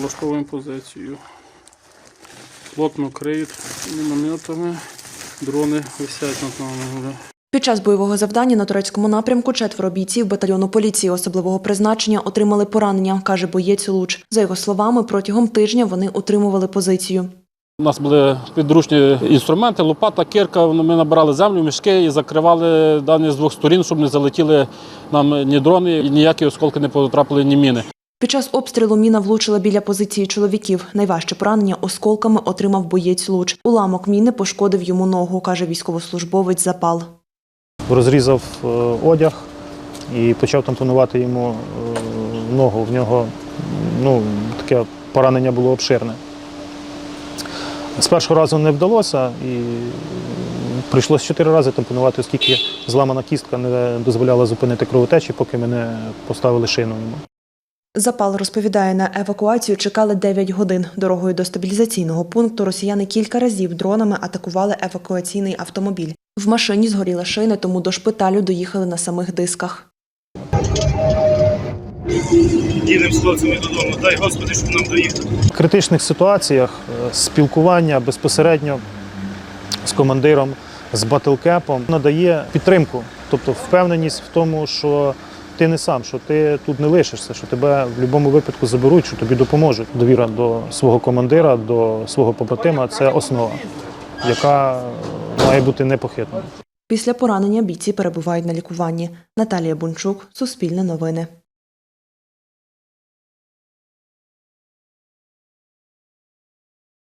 Влаштовуємо позицію. Плотно криють мінометами. Дрони висять над нами. Під час бойового завдання на турецькому напрямку четверо бійців батальйону поліції особливого призначення отримали поранення, каже боєць Луч. За його словами, протягом тижня вони утримували позицію. У нас були підручні інструменти, лопата, кирка. Ми набирали землю, мішки і закривали дані з двох сторін, щоб не залетіли нам ні дрони, і ніякі осколки не потрапили, ні міни. Під час обстрілу міна влучила біля позиції чоловіків. Найважче поранення осколками отримав боєць Луч. Уламок міни пошкодив йому ногу, каже військовослужбовець Запал. розрізав е, одяг і почав тампонувати йому е, ногу. В нього ну, таке поранення було обширне. З першого разу не вдалося і прийшлося чотири рази тампонувати, оскільки зламана кістка не дозволяла зупинити кровотечі, поки ми не поставили шину йому. Запал розповідає, на евакуацію чекали 9 годин. Дорогою до стабілізаційного пункту росіяни кілька разів дронами атакували евакуаційний автомобіль. В машині згоріла шини, тому до шпиталю доїхали на самих дисках. Їдемо з хлопцями додому. Дай Господи, щоб нам доїхати. В критичних ситуаціях спілкування безпосередньо з командиром, з батлкепом надає підтримку, тобто впевненість в тому, що ти не сам, що ти тут не лишишся, що тебе в будь-якому випадку заберуть, що тобі допоможуть. Довіра до свого командира, до свого побратима це основа, яка має бути непохитною. Після поранення бійці перебувають на лікуванні. Наталія Бунчук, Суспільне новини.